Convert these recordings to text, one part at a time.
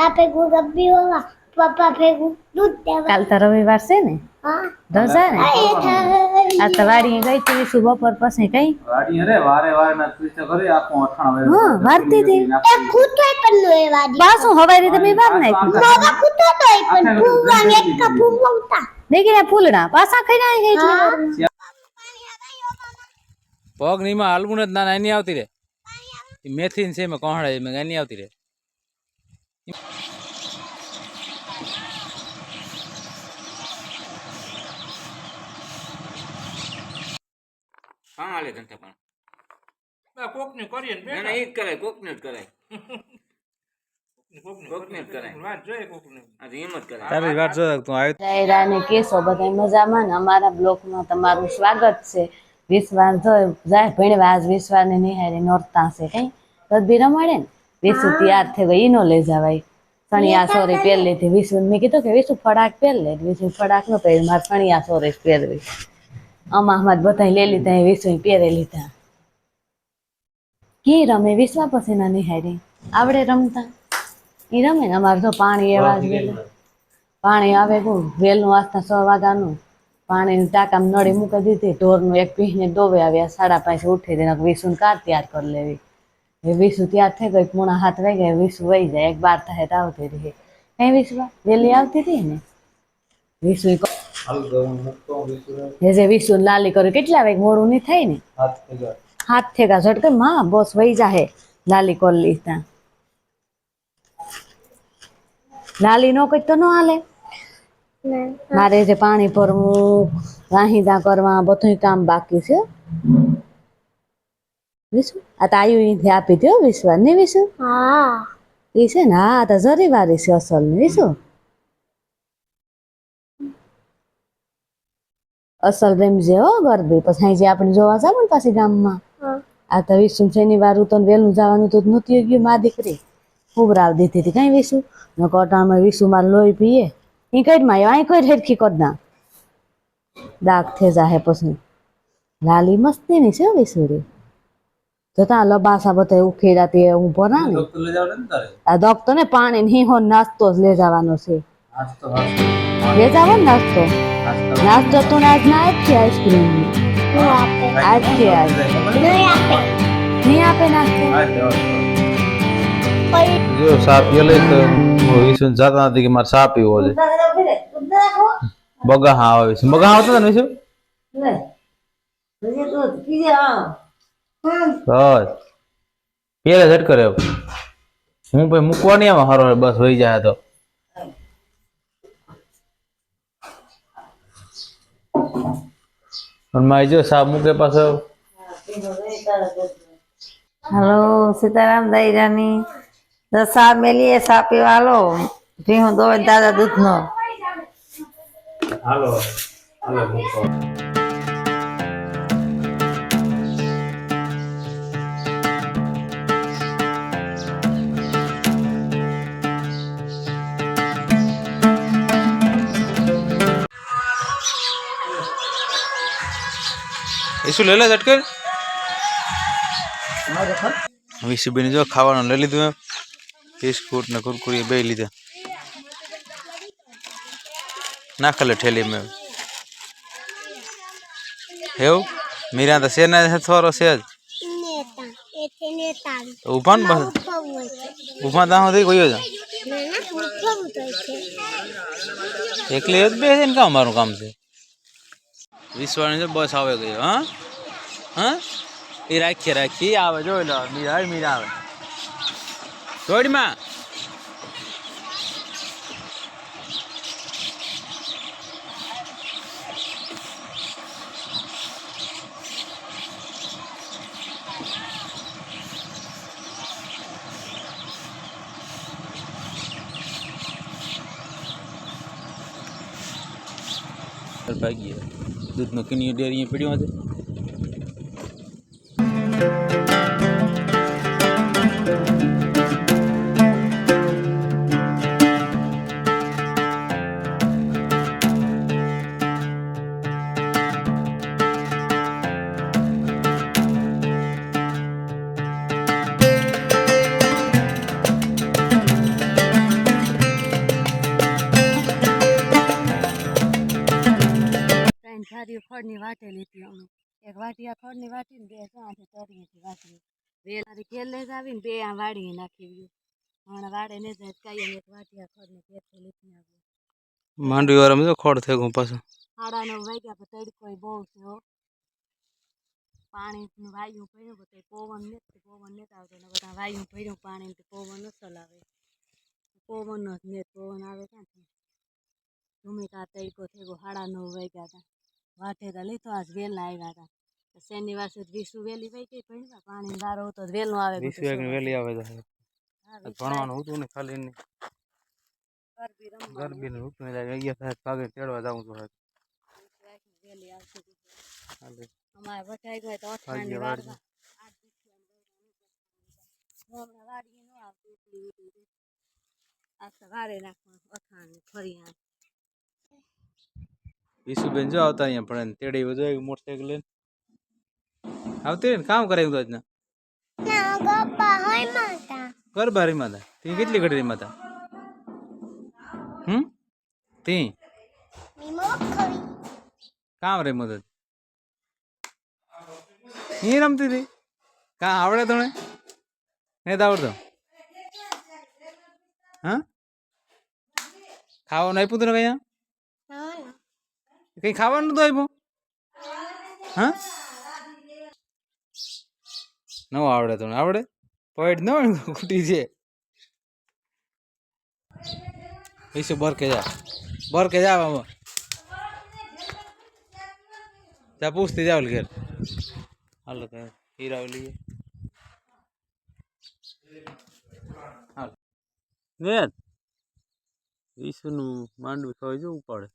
આ ભેગું રબ્બી હોવા પપ્પા ભેગું દૂધ દેવા. કાલ તો રવિવાર છે ને? હા. રજા ને? આ એ તો વાડીએ ગઈ તી વિશુ બપોર પછી કઈ? વાડી અરે વારે વારે ના ત્રીસ કરી આખું અઠાણ હા, વારતી હતી. એ ખૂટોય પણ નો એ વાડી. પાછું હવારી તમે વાર નાખ્યું. મારા ખૂટો તોય પણ ભૂંગા એક કા ભૂંગવતા દેખી ફૂલડા પાછા ખાઈ ના ગઈ છે. પગ નીમાં હાલવું જ ના એની આવતી રે મેથીન મેથી છે મેં કોહડા મેં એની આવતી રે હા હાલે ધંધા પણ. કોક ને કરીએ ને ના ના એ જ કરાય કોકને જ કરાય. કોકને અમારા બ્લોકમાં તમારું સ્વાગત છે. વિશ્વાસ જો જાય ભણવા આજ વિશ્વાસ ને નિહારી નોરતા છે કઈ? રમાડે ને? વિશુ તૈયાર થઈ ગઈ નો લઈ જવાય. સણિયા સોરી પહેરી લીધી વિશુ મેં કીધું કે વિશુ ફડાક પહેરી લે વિશુ ફડાક ન પહેરી મારે ફણિયા સોરી પહેરવી. આમાં આમાં બધા લઈ લીધા એ વિશુ પહેરી લીધા. કે રમે વિશ્વા પછી ના નિહારી આવડે રમતા? એ રમે? ને અમારે તો પાણી એવા જ પાણી આવે કોણ? વેલનું વાસતા સો વાગ્યાનું. પાણીની ટાંકામાં નળી મૂકી દીધી ઢોરનું એક પીને દોવે આવ્યા સાડા પાંચે ઉઠી દે વિસુન કાર તૈયાર કરી લેવી. એ વિસુ તૈયાર થઈ ગઈ પૂણા હાથ વહી ગયા વીસ વહી જાય એક બાર થાય તો આવતી રહી. કઈ વિસવા વેલી આવતી હતી ને? વીસ ઈ જે વિસુ લાલી કર્યું કેટલા વાગે મોડું નહીં થાય ને? હાથ થેગા ઝટકે માં બોસ વહી જાહે લાલી કરી લીધા લાલી નો કઈ તો ન હાલે? મારે જે પાણી ભરવું વાહિદા કરવા બધું કામ બાકી છે. વિશુ? આ તો આયુ અહીંથી આપી દો વિશ્વા ને વિશુ? હા. એ છે ને હા આ તો જરી વારી છે અસલની વિશુ? અસલ રેમજે હો ગરબી. પછી જે આપણે જોવા જાવ ને પાછી ગામમાં. આ તો વિશુ શનિવાર તો વહેલું જવાનું તો નહોતી ગયું મા દીકરી. ખૂબ રાવ દીધી હતી કઈ વિશુ? ને કોટામાં વિશુ માર લોહી પીએ. એ કઈ માં અહીં કોઈ હેરખી કર ના દાગ થઈ જાહે પછી. લાલી મસ્તી ની છે વિશુરી જતા લબાસા બધા ઉખેડા તે હું ભરા ને ડોક્ટર લઈ જાવ ને તારે? આ ડોક્ટર ને પાણી ને હો નાસ્તો જ લઈ જવાનો છે. લે નાસ્તો. લઈ જાવ ને નાસ્તો. નાસ્તો. નાસ્તો તો નાજ આજ ના જ છે આઈસ્ક્રીમ. નો આપે. આજ છે આજ. નહીં આપે. નહીં આપે નાસ્તો? જો સાપ પીએ તો હું વિસુ જાતા નથી કે મારે સાપ પીવો છે. બગા હા આવે છે. બગા આવતો ને વિસુ બસ. પેલે ઝટકો રહ્યો હું ભાઈ મૂકવા નહીં આમાં હારો બસ વહી જાય તો. મારી જો સા મૂકે પાછો. હલો સીતારામ દાયરાની તો સા મેલીએ સાપ પીવા હાલો. ભીહું દોવે દાદા દૂધનો. હાલો હાલો ઈસુ લઈ લે ઝટકર વિશુબેન જો ખાવાનું લઈ લીધું બિસ્કુટ ને કુરકુરી બે લીધા. નાખેલે ઠેલી મેં. એવું? મીરા તો શેના થોરો છે જ ઉભાન ઊભા ને છે. ત્યાં સુધી છે. ના ના છે. એકલી જ બે છે ને કામ મારું કામ છે. વિશ્વાની બસ આવે ગઈ, હા? હા? એ રાખીએ રાખીએ. આવે, જોઈ લો, મીરા મીરા આવે. દોડમાં ભાગીએ દૂધનો કિનિયો ડેરી પડ્યો છે. વાટિયા ખડની વાટીને બે સાંજે તરીએથી વાટી બે તારી ઘેર લઈ આવીને બે આ વાળી નાખી ગયું હમણાં વાડે ને જાય કાંઈ એક વાટિયા ખડની ઘેરથી લીધી આવ્યું માંડવી વાળામાં જો ખોડ થઈ ગયું પાછું. સાડા નવ વાગ્યા પછી તડકો બહુ છે પાણી વાયુ ભર્યું બધું પવન નથી પવન નથી આવતો. ને બધા વાયુ ભર્યું પાણી ને પવન ન ચલાવે. પવન જ ને પવન આવે ક્યાંથી? ભૂમિકા તડકો થઈ ગયો સાડા નવ વાગ્યા હતા. વાટેરા લીધો આજ વહેલા આવ્યા હતા. તો શનિવાર સુધી વિસુ વેલી વહી ગઈ ભણવા? પાણી વારો હતો તો વહેલું આવે વિસુ એક વેલી આવે તો ભણવાનું હતું ને ખાલી ને ગરબી ને એટલે અગિયાર થાય ભાગે તેડવા જાઉં આવતી અમારે વટાઈ ગયો તો. વાળવા હમણાં વાડીએ ન આવતી એટલી વીટી હતી. વારે નાખવાનું અઠાણી ફરી આમ વીસુબેન જો આવતા અહીંયા પણ તેડી વધુ આવી મોટરસાઇકલ લઈને. આવતી ને? કામ કરે તો આજના? ગરબા રીમાં હતા? તી કેટલી ઘડી રીમાં હતા? હમ? તી? કામ રે હતી? એ રમતી હતી? કા આવડે તને? નહીં તો આવડતો. હા? ખાવાનું આપ્યું તને કઈ કઈ ખાવાનું તો આપ્યું? હા? ન આવડે તને આવડે? પોઈન્ટ ન ખૂટી છે ઈસુ બર કે જા. બર કે જા આમાં. જા પૂછતી જાવ ઘેર. હાલો તો હીરા લઈએ. ને ઈસુનું માંડવી ખવાય જો ઉપાડે.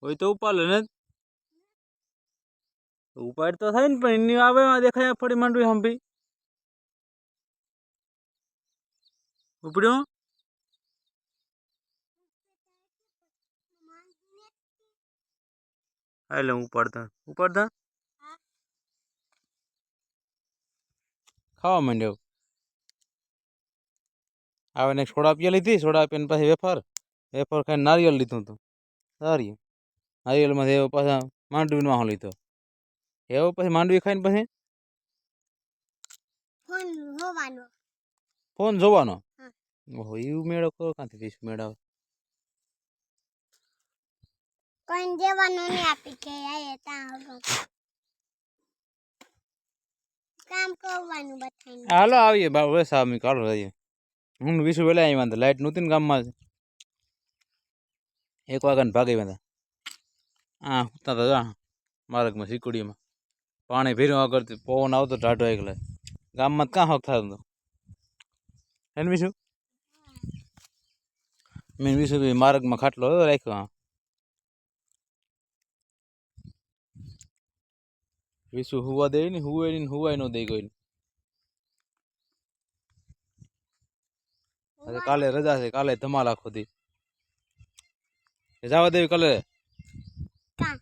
હોય તો ઉપાડે ને? ઉપાડ તો થાય ને, પણ એની આવે દેખાય ફરી માંડવી હંભી. ઉપડ્યો? એટલે હું ઉપાડતા. ઉપાડતા? ખાવા માંડ્યો. આવે ને સોડા પીવા લીધી, સોડા પીને પછી વેફર વેફર ખાઈને નારિયેળ લીધું હતું નારિયેળ નારિયેળમાંથી પાછા માંડવીનો આહો લીધો. એવો પછી માંડવી ખાઈને પછી? ફોન જોવાનો. ઓહો એવું મેળો કરો ક્યાંથી દઈશ મેળાવે કોઈ દેવાનું નહીં આપી કે આયે ત્યાં કામ કરવાનું હાલો આવીએ બા હવે આમી કાઢો રહીએ. હું વીસ વેલા આવ્યા હતા લાઇટ નહોતી ને ગામમાં એક વાગ્યાને ભાગી હતા હા તો માર્ગમાં સિકુડીમાં. પાણી ભીરું આગળ પવન આવતો ટાઢો એકલે. ગામમાં કાં હક થતું એને બીજું મેં બીજું માર્ગમાં ખાટલો રાખ્યો હા વિશું હુવા દે ને હુવે ને હુવાય ન દે કોઈ અરે કાલે રજા છે કાલે ધમાલ આખો દી. જવા દેવી કાલે? કાં?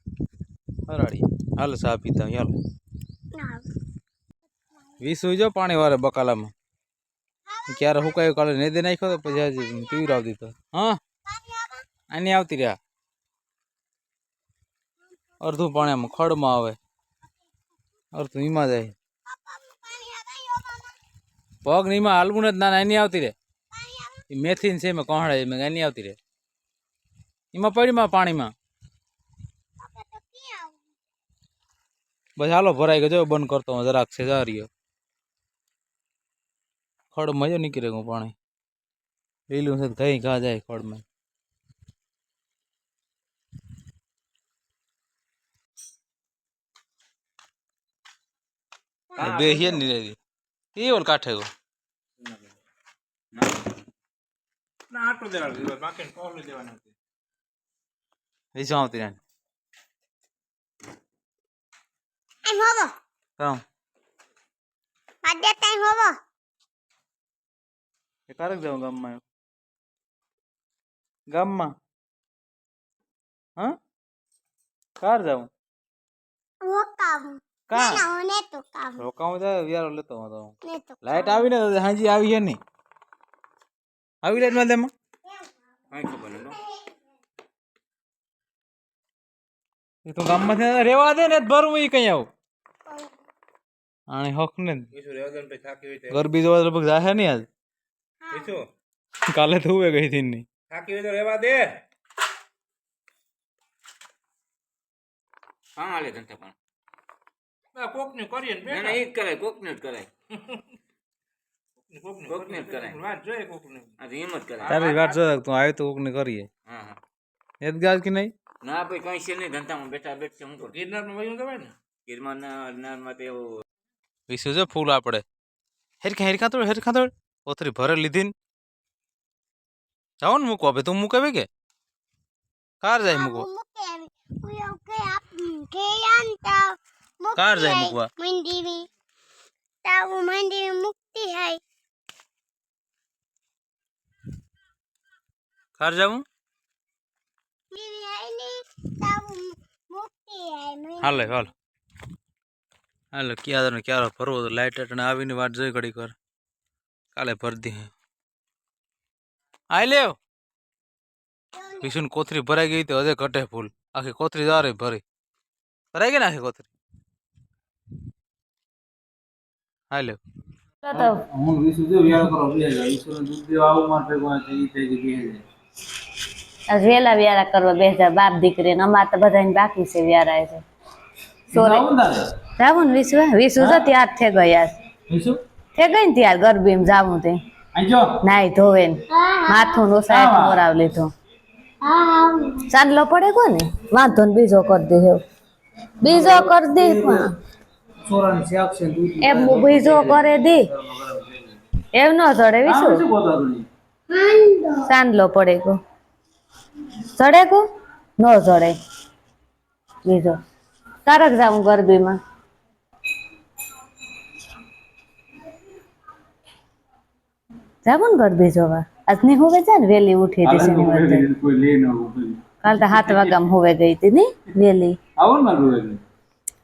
હરાડી હાલ સા પીતા હાલ. વીસ જો પાણી વારે બકાલામાં. ક્યારે હુકાયું કાલે નેદે નાખ્યો તો પછી આજે પીવરાવ દીધો. હા? આની આવતી રહ્યા. અડધું પાણી આમાં ખડમાં આવે. અડધું ઈમાં જાય. પગ ને એમાં હાલવું નથી ના એની આવતી રે એ મેથી ને છે એમાં કોહડા એમાં એની આવતી રે એમાં પડીમાં પાણીમાં. બસ હાલો ભરાઈ ગયો. જો બંધ કરતો હું જરાક છે જા રહ્યો. ખડમાં જો નીકળે હું પાણી. લીલું છે ઘઈ ઘા જાય ખડમાં. બે હે ની રેડી એ ઓલ કાઠે ગો ના આટલું દેવાનું બાકી કોહલું દેવાનું વિસો આવતી રહે એમ હોવો કામ? બાદે ટાઈમ હોવો એ કારક જાઉં ગામમાં ગામમાં હા કાર જાઉં રોકાવું કા ને તો કામ. રોકાવું જાય વિયારો લેતો હું. તો લાઈટ આવી ને હાજી આવી છે નહીં. આવી લાઈટમાં તેમાં? કઈ ખબર એ તો ગામમાં રેવા દે ને ભરવું એ કઈ આવું. આને હક ને. ગરબી જોવા લગભગ જાહે નહીં આજ. વિશુ કાલે તો હુએ ગઈ હતી નહીં થાકી હોય તો રહેવા દે. હા હાલે ધંધા પણ. કોકને કરીએ ને ના. એ જ કરાય કોકને જ કરાય. કોકનું કોકને જ કરાય. વાત જોઈએ કોકનું. આ એમ જ કરાય. તારી વાત જો તું આવ્યો તો કોકને કરીએ. હા હા. એ જ ગાજ કે નહીં? ના ભાઈ કઈ છે નહીં ધંધામાં બેઠા બેઠા હું કરું ગિરનારમાં વયું જવાય ને? ગીરમાં ના નારમાં તો એવું વિશે જો ફૂલ આપણે. હેરખા હેરખા તો હેરખા તોડ ઓથરી ભરે લીધી ને જાઓ ને મૂકો હવે તું મૂકે કે કાર જાય મૂકવા કાર જાય મૂકવા મંદિરે તાવું મંદિરે મુક્તિ hay કાર જાવું મંદિરે hay ને તાવું મુક્તિ hay હાલે હાલ હાલે ક્યારે ને ક્યારે ભરવો તો લાઇટ અટણે આવીને વાટ જોઈ ઘડીક વાર કાલે ભરતી આઈ લેવ વિશુન કોથરી ભરાઈ ગઈ તો હજે ઘટે ફૂલ. આખી કોથરી દારે ભરી. ભરાઈ ગઈ ને આખી કોથરી? હાઈ લેવ હું વિશુ જો વ્યાર કરો બે હજાર. દૂધ દેવા આવું મારે ભેગું આ થઈ થઈ ગઈ આજ વેલા વ્યારા કરવા બેસા બાપ દીકરી ને અમારે તો બધાને બાકી છે વ્યારા છે સોરે આવું ને વિશુ વિશ્વ? તો ત્યાર થઈ ગયા વિશુ થઈ ગઈ ને ત્યાર ગરબી જાવું તે. નાઈ ધોવે માથું નો સાહેબ મોરાવ લીધો. ચાંદલો પડે કોને વાંધો ને બીજો કરી દે બીજો કરી દે એ બીજો કરે દે. એમ ન ચડે શું ચાંદલો પડે કો ચડે કો ન ચડે. બીજો. તારક જાઉં ગરબીમાં. જાવું ને ગરબે જોવા આજની હોવે છે ને વેલી ઉઠી હતી શનિવાર કોઈ લે ન આવું કાલ તો સાત વાગ્યામાં હોવે ગઈ હતી ની વેલી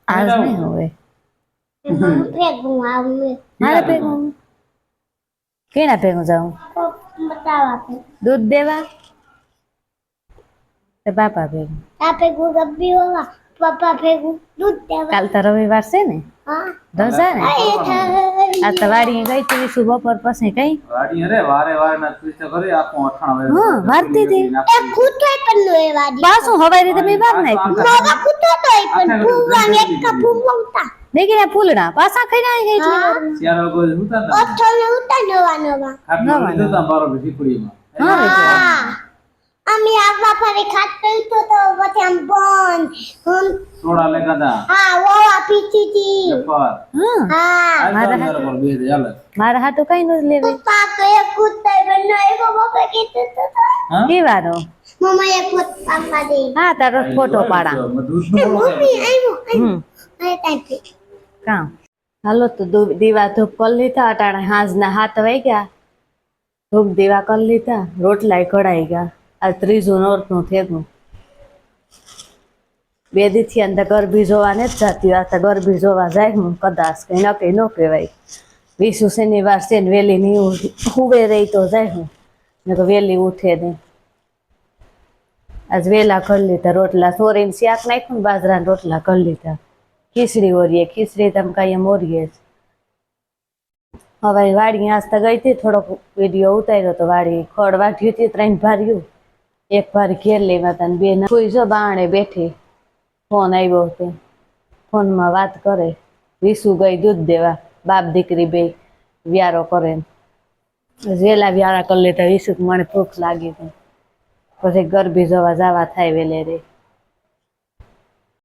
આજ નહીં હોવે. મારે ભેગું. કેના ભેગું જાઉં બતાવા દૂધ દેવા? તે બાપા ભેગું? આ ભેગું ગબ્બી હોવા પપ્પા ભેગું દૂધ દેવા. કાલ તો રવિવાર છે ને? હા. રજા ને? આ તો વાડી ગઈ હતી વિશુ બપોર પછી કઈ. વાડી અરે વારે વારે ના ત્રીસ કરે આખું અઠાણ હા, વારતી હતી. એ ખૂટોય પણ નો એ વાડી. પાછું હવાઈ રીતે મે વાર નાખ્યું? નવા ખૂટો એ પણ ભૂંગા એક કા ભૂંગા દેખીને ફૂલડા પાછા ખાઈ ના ગઈ છે વાર. ગોલ હુતા હતા ઉતા નવા નવા. ખાટલો તો હતા બારો શીકડીમાં હા. હા. ફરે ખાત પીતો તો પછી આમ બંધ. હમ, સોડા લેતા હતા. હા ઓવા પીતી હતી હા. મારા બે હાલે. મારા હાટું કઈ નું લેવે. પપ્પા કે એક કૂતરાય બનો એવો પપ્પા કીધું તો તો. હા? કે વારો? મમ્મા એક પોત પાપા દે હા તારો ફોટો પાડા. મમ્મી આવ્યો આવ્યો અરે તાઈ કામ હાલો તો દીવા ધૂપ કરી લીધા અટાણે હાંજના હાથ વાગ્યા ધૂપ દીવા કરી લીધા રોટલાય કઢાઈ ગયા. આ ત્રીજું નોરતું થેગું. બે દીથી અંદર ગરબી જોવા ને જ જતી આ તો ગરબી જોવા જાય હું કદાચ કઈ કંઈ ન કહેવાય. વિશુ શનિવાર છે ને વહેલી ની હુવે રહી તો જાય હું. ને તો વહેલી ઉઠે નહીં આજ વહેલા કરી લીધા રોટલા. સોરીને શાક નાખ્યું ને બાજરાના રોટલા કરી લીધા. ખીચડી ઓરીએ, ખીચડી તમે કાંઈ એમ ઓરીએ જ. હવે વાડી આજ તો ગઈ હતી, થોડોક વીડિયો ઉતાર્યો તો વાડી ખડ વાઢ્યું હતી, ત્રણ ભાર્યું. એક વાર ઘેર લેવા હતા બે ના કોઈ જો બાણે બેઠી ફોન આવ્યો તે. ફોનમાં વાત કરે. વિસુ ગઈ દૂધ દેવા. બાપ દીકરી બે વ્યારો કરે વેલા વ્યારા કરી લેતા વિસુ મને ભૂખ લાગી હતી પછી ગરબી જોવા જવા થાય વેલે રે.